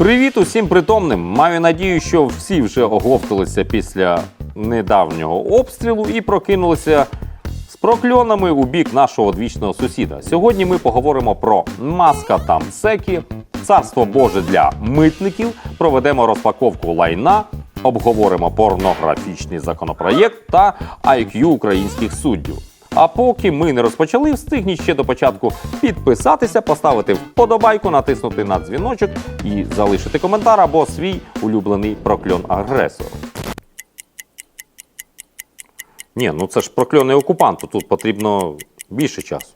Привіт усім притомним. Маю надію, що всі вже оговталися після недавнього обстрілу і прокинулися з прокльонами у бік нашого одвічного сусіда. Сьогодні ми поговоримо про маска та мсеки, царство Боже для митників, проведемо розпаковку лайна, обговоримо порнографічний законопроєкт та IQ українських суддів. А поки ми не розпочали, встигніть ще до початку підписатися, поставити вподобайку, натиснути на дзвіночок і залишити коментар або свій улюблений прокльон агресору. Ні, ну це ж прокльони окупанту, тут потрібно більше часу.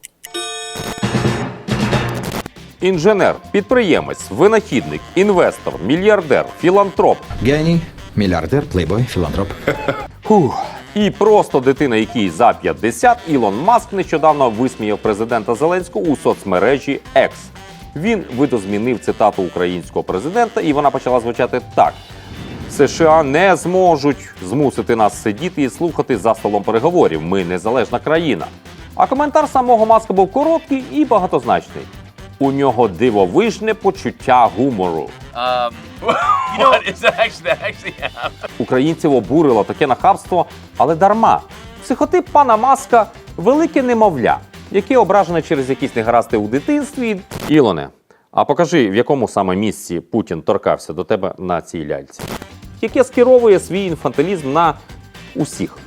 Інженер, підприємець, винахідник, інвестор, мільярдер, філантроп, Геній, мільярдер, плейбой, філантроп. Фух. І просто дитина, якій за 50, Ілон Маск нещодавно висміяв президента Зеленського у соцмережі X. Він видозмінив цитату українського президента, і вона почала звучати так: США не зможуть змусити нас сидіти і слухати за столом переговорів. Ми незалежна країна. А коментар самого Маска був короткий і багатозначний. У нього дивовижне почуття гумору. Um, what is that actually? That actually happened. Українців обурило таке нахабство, але дарма. Психотип пана Маска велике немовля, яке ображене через якісь негаразди у дитинстві. Ілоне, а покажи, в якому саме місці Путін торкався до тебе на цій ляльці, яке скеровує свій інфантилізм на усіх.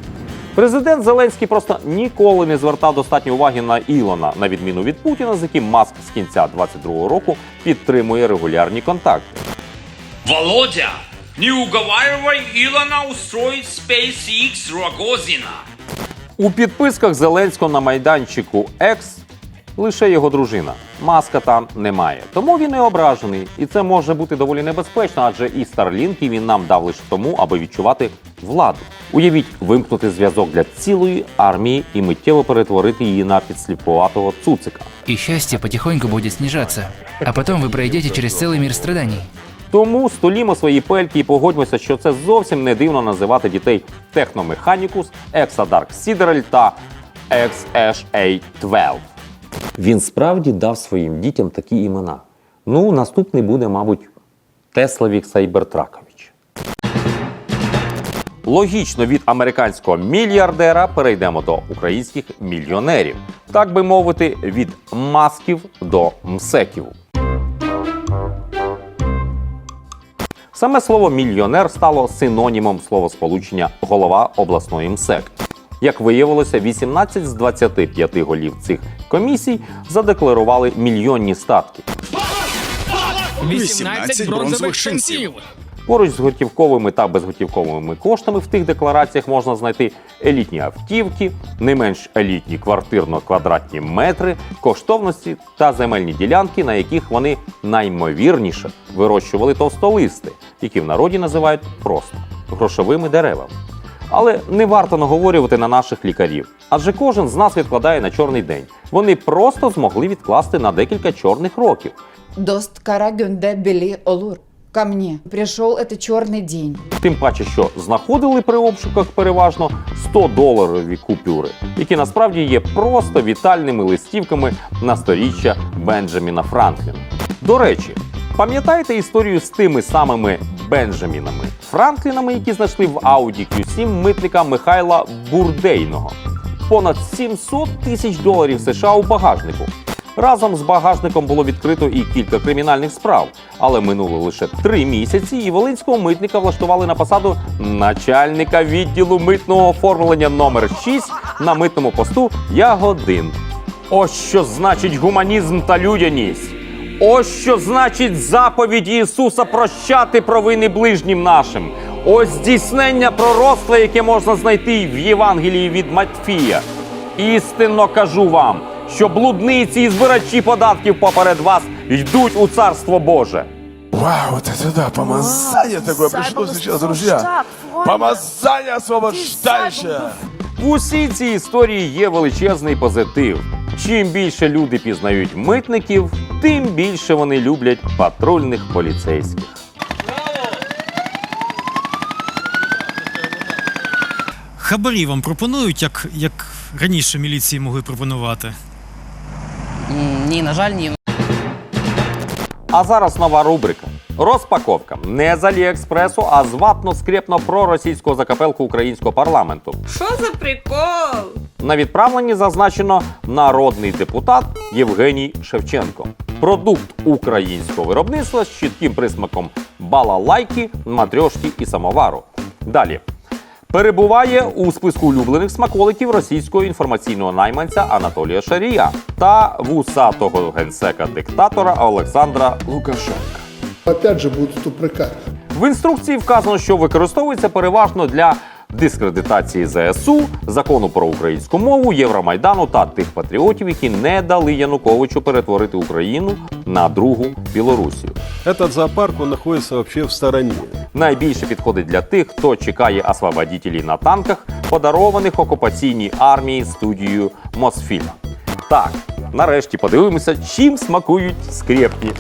Президент Зеленський просто ніколи не звертав достатньо уваги на Ілона, на відміну від Путіна, з яким Маск з кінця 22-го року підтримує регулярні контакти. Володя, не уговаривай Илона устроить SpaceX Рогозина. У підписках Зеленського на майданчику X лише його дружина. Маска там немає. Тому він і ображений. І це може бути доволі небезпечно, адже і Старлінки він нам дав лише тому, аби відчувати владу. Уявіть, вимкнути зв'язок для цілої армії і миттєво перетворити її на підсліпуватого цуцика. И счастье потихоньку будет снижаться. А потом вы пройдете через целый мир страданий. Тому столімо свої пельки і погодьмося, що це зовсім не дивно називати дітей Техномеханікус, Exadark Sideral та XSA-12. Він справді дав своїм дітям такі імена. Ну, наступний буде, мабуть, Теславік Сайбертракович. Логічно від американського мільярдера перейдемо до українських мільйонерів. Так би мовити, від масків до мсеків. Саме слово мільйонер стало синонімом словосполучення голова обласної МСЕК. Як виявилося, 18 з 25 голів цих комісій задекларували мільйонні статки. 18 бронзових штанців. Поруч з готівковими та безготівковими коштами в тих деклараціях можна знайти елітні автівки, не менш елітні квартирно-квадратні метри, коштовності та земельні ділянки, на яких вони наймовірніше вирощували товстолисти, які в народі називають просто грошовими деревами. Але не варто наговорювати на наших лікарів, адже кожен з нас відкладає на чорний день. Вони просто змогли відкласти на декілька чорних років. Дост олур. Ко мне пришел этот черный день. Тим паче, що знаходили при обшуках переважно 100-доларові купюри, які насправді є просто вітальними листівками на сторіччя Бенджаміна Франкліна. До речі, пам'ятаєте історію з тими самими Бенджамінами Франклінами, які знайшли в Audi Q7 митника Михайла Бурдейного? Понад 700 тисяч доларів США у багажнику. Разом з багажником було відкрито і кілька кримінальних справ, але минуло лише три місяці, і волинського митника влаштували на посаду начальника відділу митного оформлення номер 6 на митному посту Ягодин. Ось що значить гуманізм та людяність. Ось що значить заповідь Ісуса прощати провини ближнім нашим. Ось здійснення пророцтва, яке можна знайти в Євангелії від Матфія. Істинно кажу вам, що блудниці і збирачі податків поперед вас йдуть у царство Боже. Вау, вот это да, помазание такое пришло сейчас, друзья. Помазание освобождающее. В усій цій історії є величезний позитив. Чим більше люди пізнають митників, тим більше вони люблять патрульних поліцейських. Хабарі вам пропонують, як, як раніше міліції могли пропонувати. Ні, на жаль, ні. А зараз нова рубрика. Розпаковка не з Аліекспресу, а з ватно-скрепно проросійського закапелку українського парламенту. Що за прикол? На відправленні зазначено народний депутат Євгеній Шевченко. Продукт українського виробництва з чітким присмаком балалайки, матрьошки і самовару. Далі. Перебуває у списку улюблених смаколиків російського інформаційного найманця Анатолія Шарія та вусатого генсека диктатора Олександра Лукашенка. Опять же будуть упрекать. В інструкції вказано, що використовується переважно для дискредитації ЗСУ, закону про українську мову, Євромайдану та тих патріотів, які не дали Януковичу перетворити Україну на другу Білорусію. Этот зоопарк, он находится вообще в стороне. Найбільше підходить для тих, хто чекає освободітелів на танках, подарованих окупаційній армії студією Мосфільм. Так, нарешті подивимося, чим смакують скрепні.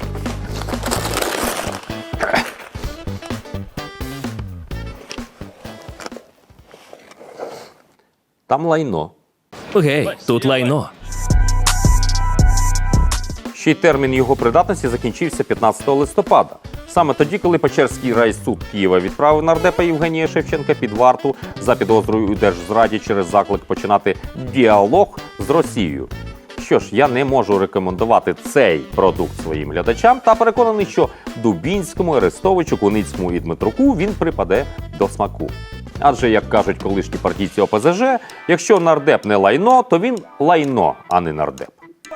Там лайно. Гей, тут лайно. Ще й термін його придатності закінчився 15 листопада. Саме тоді, коли Печерський райсуд Києва відправив нардепа Євгенія Шевченка під варту за підозрою у держзраді через заклик починати діалог з Росією. Що ж, я не можу рекомендувати цей продукт своїм глядачам та переконаний, що Дубінському, Арестовичу, Куницькому і Дмитруку він припаде до смаку. Адже, як кажуть колишні партійці ОПЗЖ, якщо нардеп не лайно, то він лайно, а не нардеп.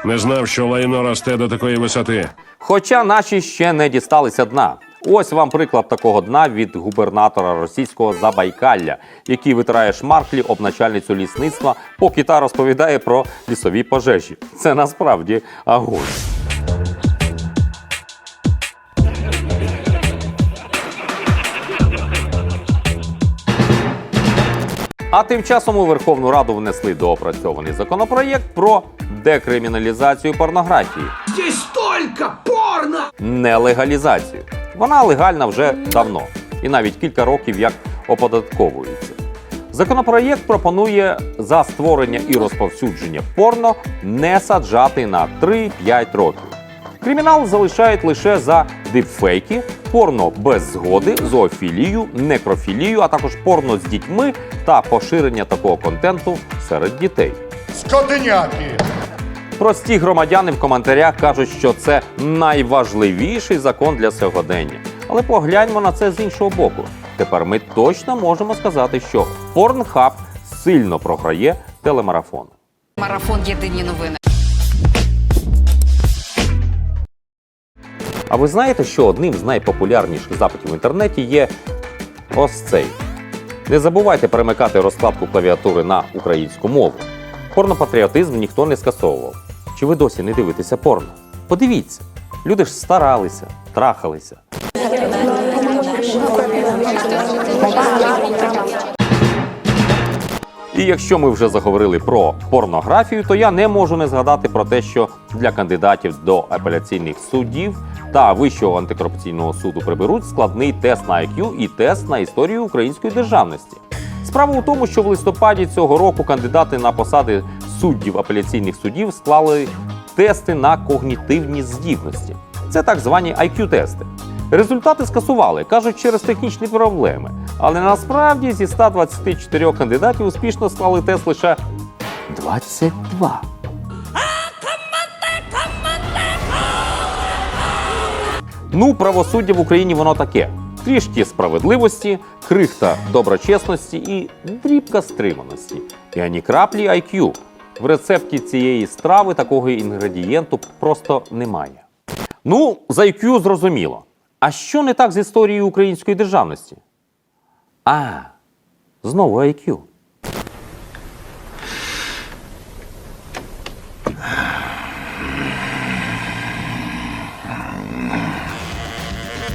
Не знав, що лайно росте до такої висоти. Хоча наші ще не дісталися дна. Ось вам приклад такого дна від губернатора російського Забайкалля, який витирає шмарклі об начальницю лісництва, поки та розповідає про лісові пожежі. Це насправді агонь. А тим часом у Верховну Раду внесли доопрацьований законопроєкт про декриміналізацію порнографії. Здесь тільки порно! Не легалізацію. Вона легальна вже давно, і навіть кілька років як оподатковується. Законопроєкт пропонує за створення і розповсюдження порно не саджати на 3-5 років. Кримінал залишають лише за дипфейки, порно без згоди, зоофілію, некрофілію, а також порно з дітьми та поширення такого контенту серед дітей. Скотиняки! Прості громадяни в коментарях кажуть, що це найважливіший закон для сьогодення. Але погляньмо на це з іншого боку. Тепер ми точно можемо сказати, що Pornhub сильно програє телемарафон. Марафон єдині новини. А ви знаєте, що одним з найпопулярніших запитів в інтернеті є ось цей. Не забувайте перемикати розкладку клавіатури на українську мову. Порнопатріотизм ніхто не скасовував. Чи ви досі не дивитеся порно? Подивіться, люди ж старалися, трахалися. І якщо ми вже заговорили про порнографію, то я не можу не згадати про те, що для кандидатів до апеляційних суддів та Вищого антикорупційного суду приберуть складний тест на IQ і тест на історію української державності. Справа у тому, що в листопаді цього року кандидати на посади суддів апеляційних судів склали тести на когнітивні здібності. Це так звані IQ-тести. Результати скасували, кажуть, через технічні проблеми. Але насправді зі 124 кандидатів успішно склали тест лише 22. Ну, правосуддя в Україні воно таке: трішки справедливості, крихта доброчесності і дрібка стриманості. І ані краплі IQ. В рецепті цієї страви такого інгредієнту просто немає. Ну, з IQ зрозуміло. А що не так з історією української державності? А, знову IQ.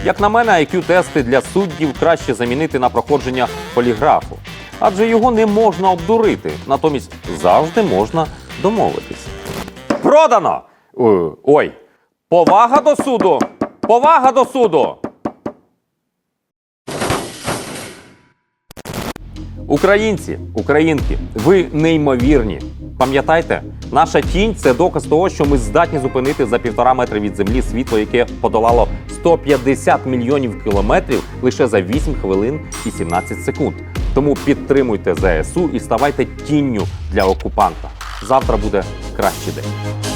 Як на мене, IQ-тести для суддів краще замінити на проходження поліграфу, адже його не можна обдурити, натомість завжди можна домовитись. Продано! Е, Ой, повага до суду! Повага до суду! Українці, українки, ви неймовірні. Пам'ятайте, наша тінь це доказ того, що ми здатні зупинити за півтора метри від землі світло, яке подолало 150 мільйонів кілометрів лише за 8 хвилин і 17 секунд. Тому підтримуйте ЗСУ і ставайте тінню для окупанта. Завтра буде кращий день.